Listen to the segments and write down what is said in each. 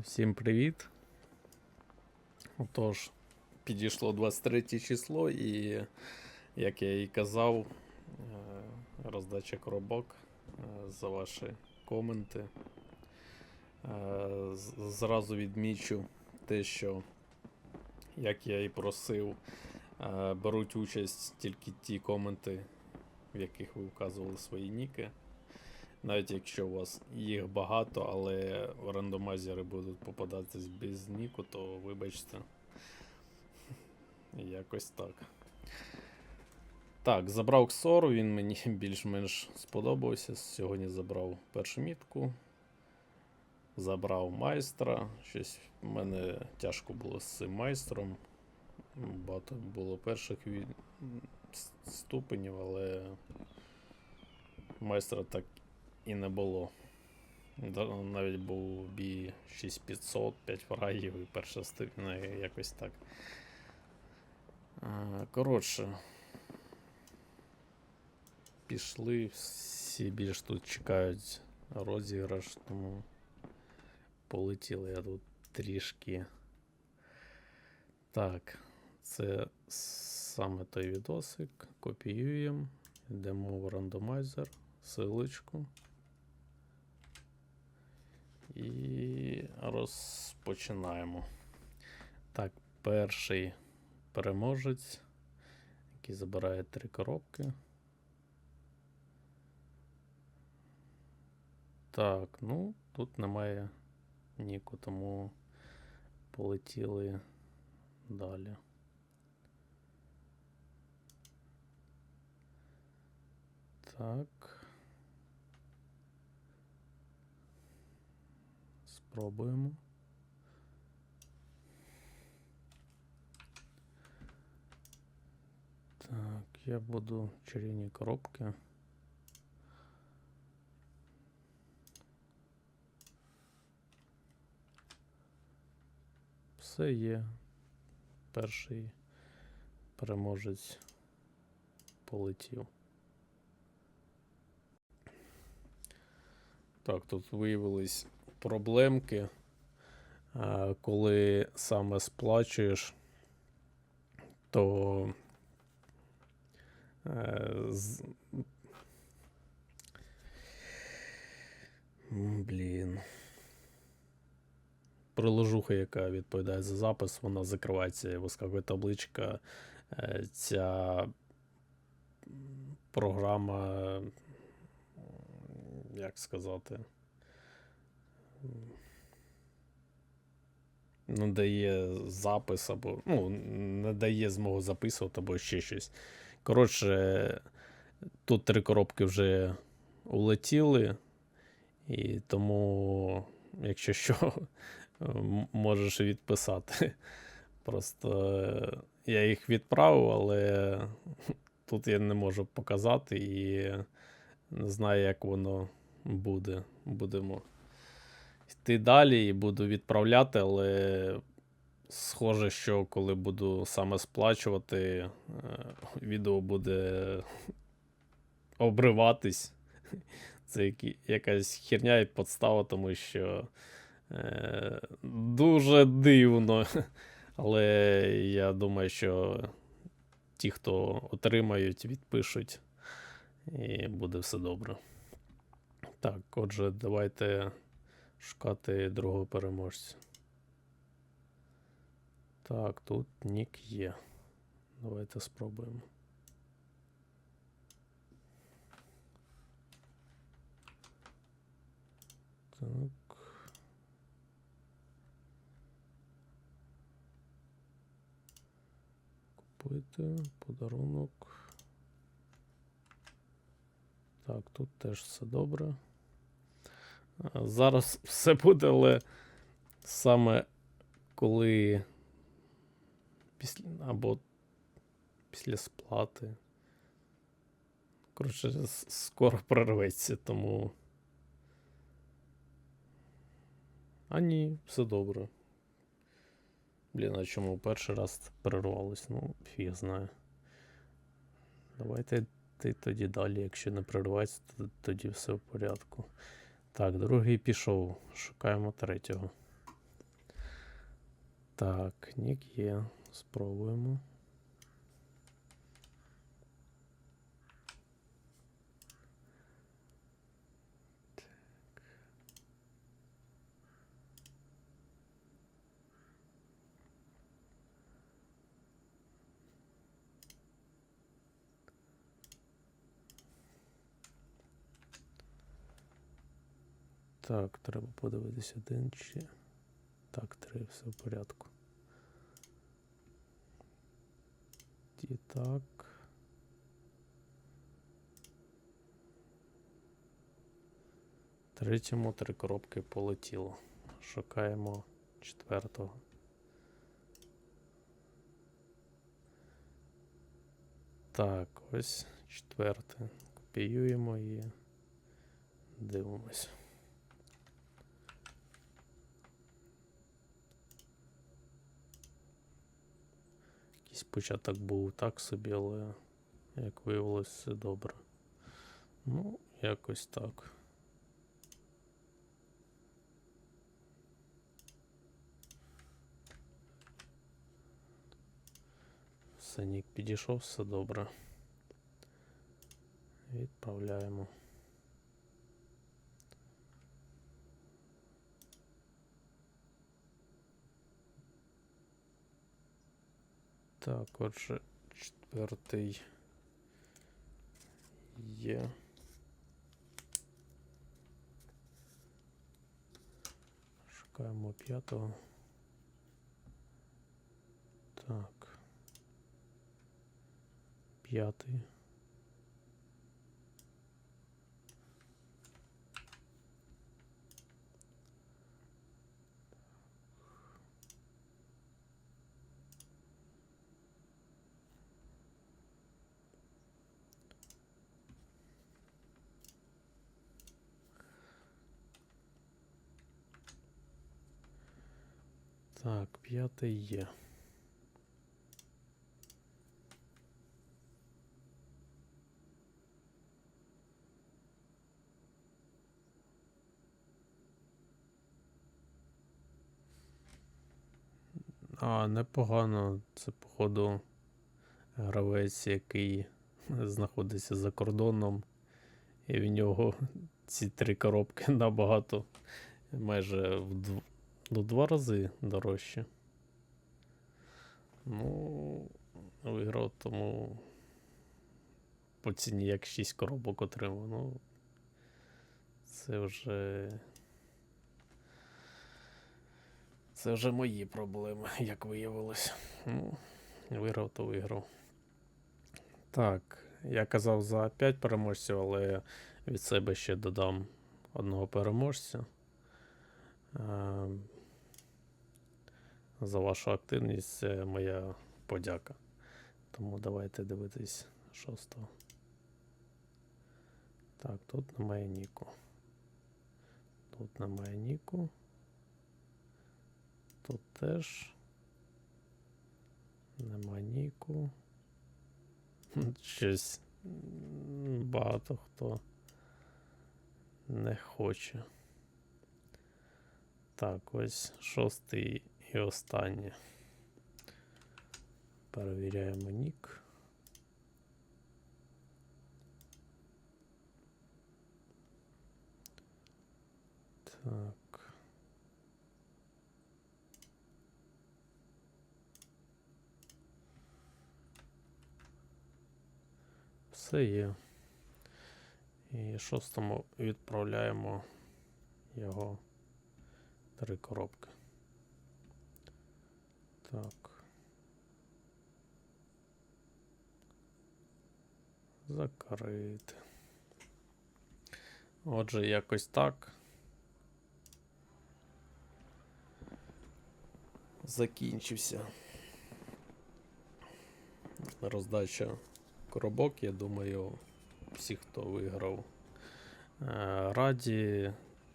Всім привіт. Отож, підійшло 23 число, і, як я і казав, е, роздача коробок е, за ваші коменти. Е, Зразу відмічу те, що, як я і просив, беруть участь тільки ті коменти, в яких ви вказували свої ніки. Навіть якщо у вас їх багато, але рандомайзери будуть попадатись без ніку, то вибачте. Якось так. Так, забрав Ксору, він мені більш-менш сподобався. Сьогодні забрав першу мітку. Забрав майстра. Щось в мене тяжко було з цим майстром. Багато було перших від... ступенів, але майстра так і не було. Навіть був бій 6500, 5 фрагів і перша ступінь, якось так. Коротше. Пішли, всі більш тут чекають розіграш, тому полетіли я тут трішки. Так, це саме той відосик. Копіюємо, йдемо в рандомайзер, силочку. І розпочинаємо. Так, перший переможець, який забирає три коробки. Так, ну, тут немає ніку, тому полетіли далі. Так. Спробуємо. Так, я буду чарівні коробки. Все є. Перший переможець полетів. Так, тут виявились проблемки, коли саме сплачуєш, то е, Блін. Приложуха, яка відповідає за запис, вона закривається і вискакує табличка. Е, Ця програма, як сказати, не дає запис або ну, не дає змогу записувати або ще щось. Коротше, тут три коробки вже улетіли, і тому, якщо що, можеш відписати. Просто я їх відправив, але тут я не можу показати і не знаю, як воно буде. Будемо йти далі і буду відправляти, але схоже, що коли буду саме сплачувати, е, відео буде обриватись. Це якась херня і подстава, тому що е, дуже дивно. Але я думаю, що ті, хто отримають, відпишуть, і буде все добре. Так, отже, давайте шукати другого переможця. Так, тут нік є. Давайте спробуємо. Так. Купити подарунок. Так, тут теж все добре. Зараз все буде, але саме коли після або після сплати. Коротше, скоро прорветься, тому. А ні, все добре. Блін, а чому перший раз перервалось? Ну, фіг знає. Давайте йти тоді далі, якщо не перервається, то тоді все в порядку. Так, другий пішов. Шукаємо третього. Так, нік є. Спробуємо. Так, треба подивитися один чи. Так, три, все в порядку. І так. Третьому три коробки полетіло. Шукаємо четвертого. Так, ось четверте. Копіюємо і дивимось. Якийсь початок був так собі, але як виявилось, все добре. Ну, якось так. Все, нік підійшов, все добре. Відправляємо. Так, отже, четвертий є. Шукаємо п'ятого. Так. П'ятий. Так, п'ятий є. А, непогано. Це, походу, гравець, який знаходиться за кордоном, і в нього ці три коробки набагато майже ну, два рази дорожче. Ну, виграв, тому по ціні як 6 коробок отримав. Ну, це вже. Це вже мої проблеми, як виявилось. Ну, виграв, то виграв. Так, я казав за 5 переможців, але від себе ще додам одного переможця. За вашу активність моя подяка. Тому давайте дивитись шостого. Так, тут немає Ніку. Тут немає Ніку. Тут теж нема Ніку. Щось багато хто не хоче. Так, ось шостий і останнє. Перевіряємо нік. Так. Все є. І шостому відправляємо його три коробки. Так. Закрити. Отже, якось так. Закінчився. Роздача коробок, я думаю, всі, хто виграв, е, раді.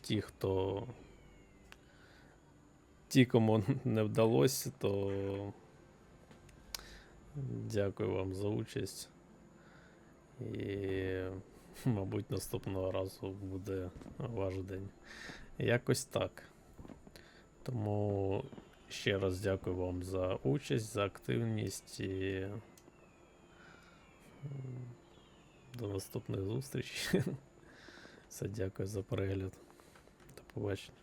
Ті, хто. Ті, кому не вдалося, то дякую вам за участь. І, мабуть, наступного разу буде ваш день. Якось так. Тому, Ще раз дякую вам за участь, за активність і до наступних зустрічей. Все, дякую за перегляд. До побачення.